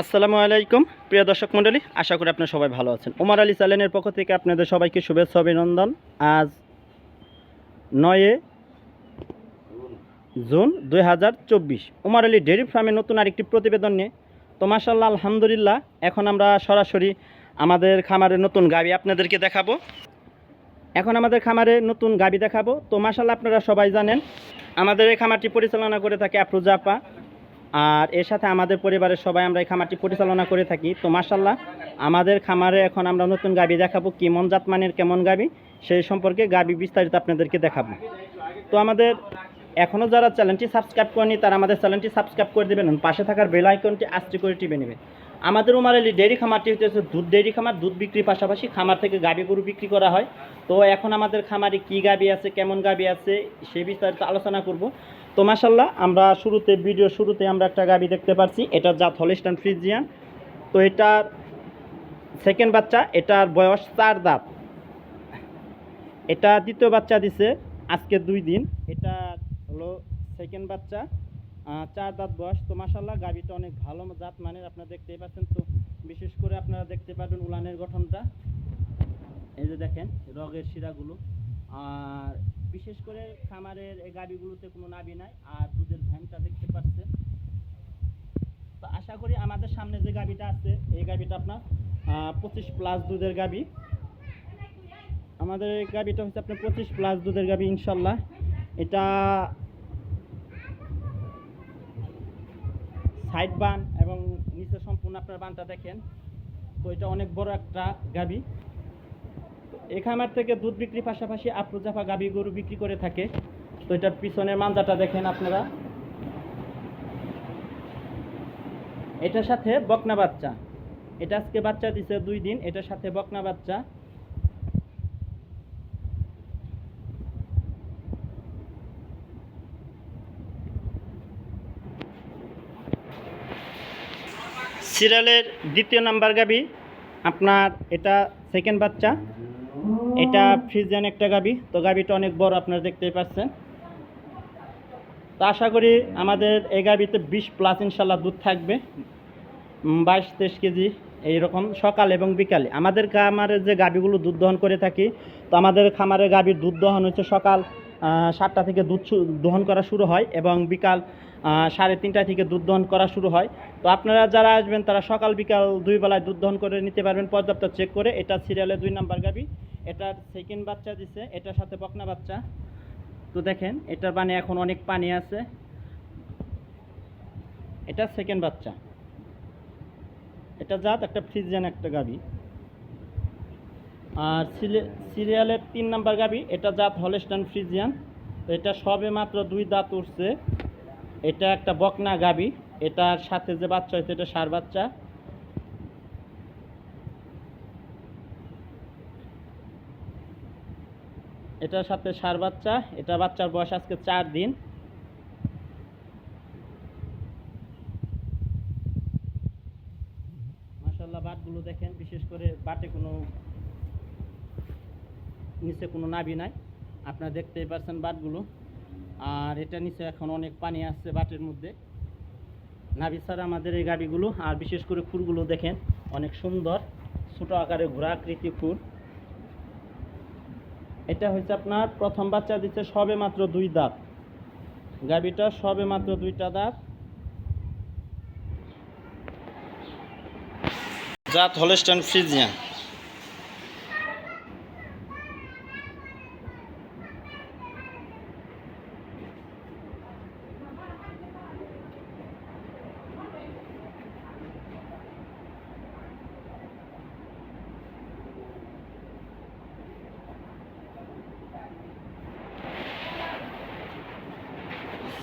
আসসালামু আলাইকুম, প্রিয় দর্শক মণ্ডলী, আশা করি আপনারা সবাই ভালো আছেন। ওমর আলী চ্যানেলের পক্ষ থেকে আপনাদের সবাইকে শুভেচ্ছা, অভিনন্দন। আজ নয়ে জুন দুই হাজার চব্বিশ। ওমর আলী ডেয়ারি ফার্মের নতুন আরেকটি প্রতিবেদন নিয়ে। তো মাসাল্লাহ আলহামদুলিল্লাহ, এখন আমরা সরাসরি আমাদের খামারের নতুন গাবি আপনাদেরকে দেখাবো। এখন আমাদের খামারে নতুন গাবি দেখাবো। তো মাসাল্লাহ আপনারা সবাই জানেন, আমাদের এই খামারটি পরিচালনা করে থাকে আফরুজা আপা। আর এর সাথে আমাদের পরিবারের সবাই আমরা এই খামারটি পরিচালনা করে থাকি। তো মাসাল্লাহ আমাদের খামারে এখন আমরা নতুন গাবি দেখাবো। কেমন জাতমানের কেমন গাবি, সেই সম্পর্কে গাবি বিস্তারিত আপনাদেরকে দেখাবো। তো আমাদের এখনও যারা চ্যানেলটি সাবস্ক্রাইব করেনি তারা আমাদের চ্যানেলটি সাবস্ক্রাইব করে দেবেন। পাশে থাকার বেল আইকনটি আস্তে করে টিপে নেবেন। আমাদের উমারালি ডেয়ারি খামারটি হচ্ছে দুধ ডেয়ারি খামার, দুধ বিক্রির পাশাপাশি খামার থেকে গাবি গরু বিক্রি করা হয়। তো এখন আমাদের খামারে কী গাবি আছে, কেমন গাবি আছে, সে বিস্তারিত আলোচনা করব। তো মাসাল্লাহ আমরা শুরুতে, ভিডিও শুরুতে আমরা একটা গাবি দেখতে পাচ্ছি এটা জাত হলিস্টান ফ্রিজিয়ান। তো এটার সেকেন্ড বাচ্চা, এটার বয়স চার দাঁত। এটা দ্বিতীয় বাচ্চা দিছে আজকে দুই দিন। এটা হলো সেকেন্ড বাচ্চা। চার দাঁত বয়স। তো মাসাল্লাহ গাবিটা অনেক ভালো জাত মানের আপনারা দেখতেই পাচ্ছেন। তো বিশেষ করে আপনারা দেখতে পাবেন উলানের গঠনটা। এই যে দেখেন, রগের শিরাগুলো। আর বিশেষ করে খামারের এই গাবিগুলোতে কোনো নাবি নাই, আর দুধের ভ্যানটা দেখতে পাচ্ছেন। তো আশা করি আমাদের সামনে যে গাবিটা আছে, এই গাবিটা আপনার পঁচিশ প্লাস দুধের গাবি আমাদের এই গাবিটা হচ্ছে আপনার পঁচিশ প্লাস দুধের গাবি ইনশাল্লাহ এটা সাইড বান এবং নিচে সম্পূর্ণ আপনার বানটা দেখেন। তো এটা অনেক বড় একটা গাবি। এই খামার থেকে দুধ বিক্রির পাশাপাশি আপ্রজাফা গাবি গরু বিক্রি করে থাকে। তো এটার পিছনের মাঞ্জাটা দেখেন আপনারা। এটার সাথে বকনা বাচ্চা। এটা আজকে বাচ্চা দিছে দুই দিন। এটার সাথে বকনা বাচ্চা। সিরিয়ালের দ্বিতীয় নাম্বার গাবি। আপনার এটা সেকেন্ড বাচ্চা। এটা ফ্রিজিয়ান একটা গাবি। তো গাবিটা অনেক বড়, আপনারা দেখতেই পাচ্ছেন। তো আশা করি আমাদের এই গাবিতে বিশ প্লাস ইনশাল্লাহ দুধ থাকবে। বাইশ, তেইশ কেজি এইরকম সকাল এবং বিকালে। আমাদের খামারে যে গাবিগুলো দুধ দহন করে থাকি, তো আমাদের খামারের গাবির দুধ দহন হচ্ছে সকাল সাতটা থেকে দুধ দহন করা শুরু হয় এবং বিকাল সাড়ে তিনটা থেকে দুধ দহন করা শুরু হয়। তো আপনারা যারা আসবেন, তারা সকাল বিকাল দুই বেলায় দুধ দহন করে নিতে পারবেন। পর্যাপ্ত চেক করে। এটা সিরিয়ালে দুই নাম্বার গাবি। এটার সেকেন্ড বাচ্চা দিছে। এটার সাথে বকনা বাচ্চা। তো দেখেন, এটার মানে এখন অনেক পানি আছে। এটা সেকেন্ড বাচ্চা। এটা জাত একটা ফ্রিজিয়ান একটা গাবি। আর সিরিয়ালের তিন নাম্বার গাবি। এটা জাত হলেস্টান ফ্রিজিয়ান। তো এটা সবে মাত্র দুই দাঁত উঠছে। এটা একটা বকনা গাবি। এটার সাথে যে বাচ্চা হয়েছে এটা সার বাচ্চা। এটার সাথে সার বাচ্চা। এটা বাচ্চার বয়স আজকে চার দিন। মাসাল্লাহ বাটগুলো দেখেন, বিশেষ করে বাটে কোনো, নিচে কোনো নাবি নাই। আপনারা দেখতেই পাচ্ছেন বাটগুলো। আর এটা নিচে এখন অনেক পানি আসছে বাটের মধ্যে। নাবি ছাড়া আমাদের এই গাবিগুলো, আর বিশেষ করে ফুলগুলো দেখেন, অনেক সুন্দর, ছোটো আকারে ঘোরা আকৃতি ফুল। এটা হচ্ছে আপনার, প্রথম বাচ্চা দিচ্ছে সবে মাত্র দুই দাঁত। গাবিটা সবে মাত্র দুইটা দাঁত। জাত হলেস্টান ফ্রিজিয়ান।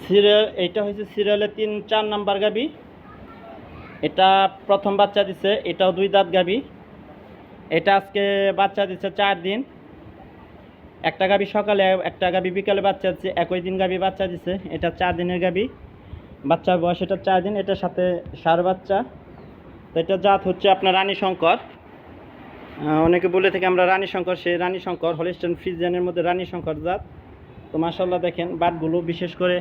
সিরিয়াল, এটা হচ্ছে সিরিয়ালের তিন, চার নাম্বার গাবি। এটা প্রথম বাচ্চা দিছে, এটাও দুই দাঁত গাবি। এটা আজকে বাচ্চা দিচ্ছে চার দিন। একটা গাবি সকালে, একটা গাবি বিকালে বাচ্চা দিচ্ছে একই দিন গাবি বাচ্চা দিছে, এটা চার দিনের গাবি। বাচ্চার বয়স এটা চার দিন, এটার সাথে সার বাচ্চা। তো এটা জাত হচ্ছে আপনার রানী শঙ্কর। অনেকে বলে থেকে আমরা রানী শঙ্কর সেই রানী শঙ্কর, হলিস্টান ফ্রিজিয়ানের মধ্যে রানী শঙ্কর জাত। তো মাসাল্লাহ দেখেন বাটগুলো বিশেষ করে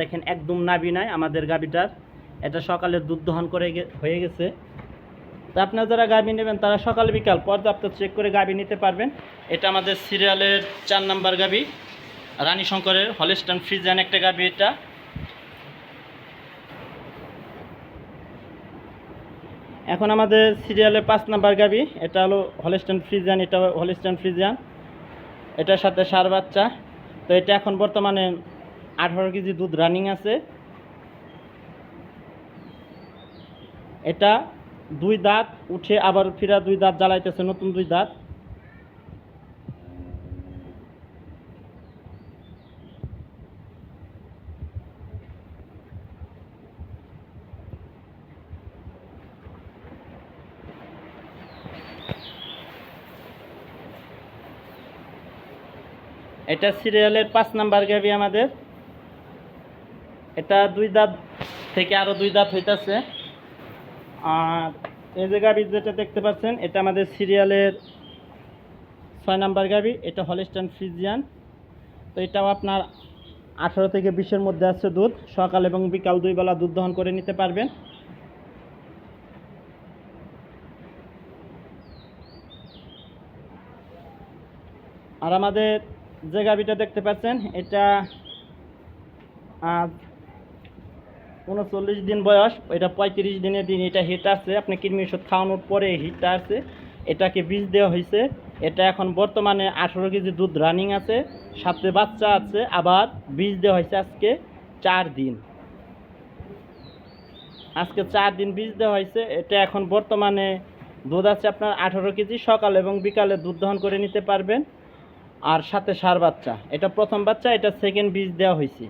দেখেন একদম নাবি নাই আমাদের গাবিটার এটা সকালে দুধ দহন করে হয়ে গেছে। তো আপনারা যারা গাবি নেবেন, তারা সকাল বিকাল পর্যাপ্ত চেক করে গাভী নিতে পারবেন। এটা আমাদের সিরিয়ালের চার নাম্বার গাবি রানী শঙ্করের হলিস্টান ফ্রিজান একটা গাভী এটা। এখন আমাদের সিরিয়ালের পাঁচ নাম্বার গাবি এটা হলো হলিস্টান ফ্রিজান এটা হলিস্টান ফ্রিজান এটার সাথে সার বাচ্চা। তো এটা এখন বর্তমানে আঠারো কেজি দুধ রানিং আছে। এটা দুই দাঁত উঠে আবার ফিরা দুই দাঁত জ্বালাইতেছে, নতুন দুই দাঁত। এটা সিরিয়ালের পাঁচ নাম্বার গাবি আমাদের। এটা দুই দাঁত থেকে আরও দুই দাঁত হইতাছে। আর এই যে গাবি যেটা দেখতে পাচ্ছেন, এটা আমাদের সিরিয়ালের ছয় নাম্বার গাবি, এটা হলিস্টান ফ্রিজিয়ান। তো এটাও আপনার আঠারো থেকে বিশের মধ্যে আছে দুধ। সকাল এবং বিকাল দুই বেলা দুধ দহন করে নিতে পারবেন। আর আমাদের যে গাবিটা দেখতে পাচ্ছেন, এটা উনচল্লিশ দিন বয়স এটা পঁয়ত্রিশ দিনের দিন এটা হিট আছে আপনি কৃমি ওষুধ খাওয়ানোর পরে হিটটা আছে এটাকে বীজ দেওয়া হয়েছে, এটা এখন বর্তমানে আঠেরো কেজি দুধ রানিং আছে, সাথে বাচ্চা আছে, আবার বীজ দেওয়া হয়েছে আজকে চার দিন। আজকে চার দিন বীজ দেওয়া হয়েছে, এটা এখন বর্তমানে দুধ আছে আপনার আঠেরো কেজি, সকাল এবং বিকালে দুধ দহন করে নিতে পারবেন। আর সাথে সার বাচ্চা। এটা প্রথম বাচ্চা এটা সেকেন্ড বীজ দেওয়া হয়েছে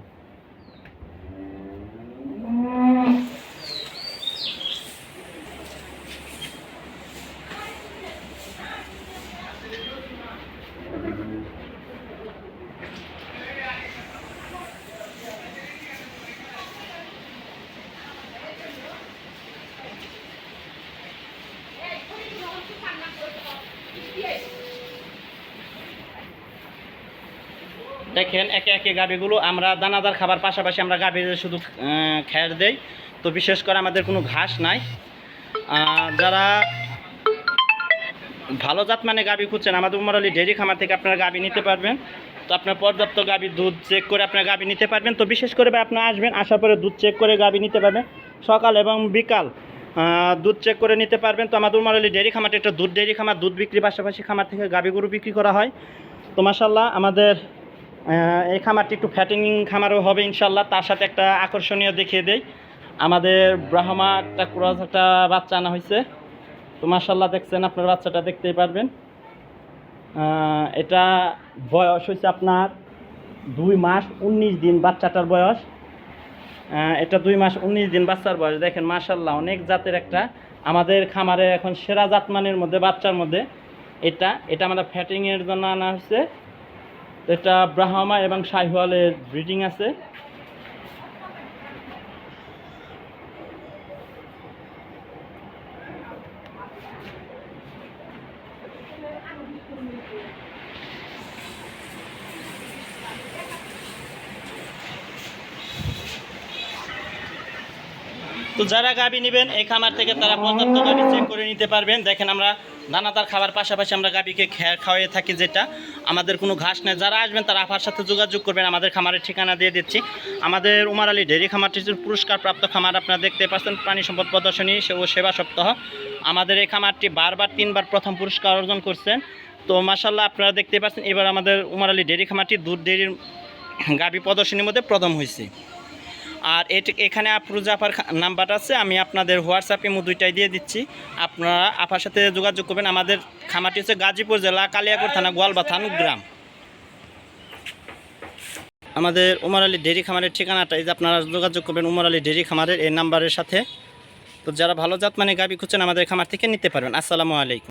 দেখেন, একে একে গাবিগুলো আমরা দানাদার খাবার পাশাপাশি আমরা গাভীদের শুধু খ্যার দেই, তো বিশেষ করে আমাদের কোনো ঘাস নাই। যারা ভালো জাত মানে গাবি খুঁজছেন, আমাদের উমরালি ডেয়ারি খামার থেকে আপনারা গাবি নিতে পারবেন। তো আপনার পর্যাপ্ত গাবি দুধ চেক করে আপনার গাবি নিতে পারবেন। তো বিশেষ করে ভাই, আপনারা আসবেন, আসার পরে দুধ চেক করে গাবি নিতে পারবেন। সকাল এবং বিকাল দুধ চেক করে নিতে পারবেন। তো আমাদের উমরালি ডেয়ারি খামারটা একটা দুধ ডেয়ারি খামার, দুধ বিক্রি পাশাপাশি খামার থেকে গরু বিক্রি করা হয়। তো মাসাল্লাহ আমাদের এই খামারটি একটু ফ্যাটিং খামারও হবে ইনশাল্লাহ তার সাথে একটা আকর্ষণীয় দেখিয়ে দেই। আমাদের ব্রাহ্মা একটা ক্রস একটা বাচ্চা আনা হয়েছে তো মাসাল্লাহ দেখছেন, আপনার বাচ্চাটা দেখতেই পারবেন। এটা বয়স হয়েছে আপনার দুই মাস উনিশ দিন বাচ্চাটার বয়স। এটা দুই মাস উনিশ দিন বাচ্চার বয়স। দেখেন মাসাল্লাহ অনেক জাতের একটা আমাদের খামারে এখন সেরা জাতমানের মধ্যে, বাচ্চার মধ্যে এটা। এটা আমাদের ফ্যাটিংয়ের জন্য আনা হয়েছে এটা ব্রাহ্মা এবং শাহিওয়ালের ব্রিডিং আছে। তো যারা গাবি নেবেন, এই খামার থেকে তারা পর্যাপ্ত গাবি চেক করে নিতে পারবেন। দেখেন আমরা দানাদার খাবার পাশাপাশি আমরা খেয়ার খাওয়াই থাকি যেটা। আমাদের কোনো ঘাস নেই। যারা আসবেন তারা আফার সাথে যোগাযোগ করবেন। আমাদের খামারের ঠিকানা দিয়ে দিচ্ছি। আমাদের উমার আলী ডেরি খামারটি হচ্ছে পুরস্কারপ্রাপ্ত খামার। আপনারা দেখতে পাচ্ছেন প্রাণী সম্পদ প্রদর্শনী ও সেবা সপ্তাহ। আমাদের এই খামারটি বারবার তিনবার প্রথম পুরস্কার অর্জন করছেন। তো মাসাল্লাহ আপনারা দেখতে পাচ্ছেন, এবার আমাদের উমার আলী ডেয়ারি খামারটি দুধ ডেয়ারির গাবি প্রদর্শনীর মধ্যে প্রথম হয়েছে আর এখানে আপার খা- নাম্বার আছে, আমি আপনাদের হোয়াটসঅ্যাপে মু দুইটাই দিয়ে দিচ্ছি। আপনারা আপার সাথে যোগাযোগ করবেন। আমাদের খামারটি হচ্ছে গাজীপুর জেলা কালিয়াকোট থানা গোয়ালবা থান গ্রাম আমাদের উমর আলী ডেরি খামারের ঠিকানাটা, এই যে আপনারা যোগাযোগ করবেন উমর আলী ডেরি খামারের এই নাম্বারের সাথে। তো যারা ভালো জাত মানে গাবি খুঁজছেন আমাদের খামার থেকে নিতে পারবেন। আসসালামু আলাইকুম।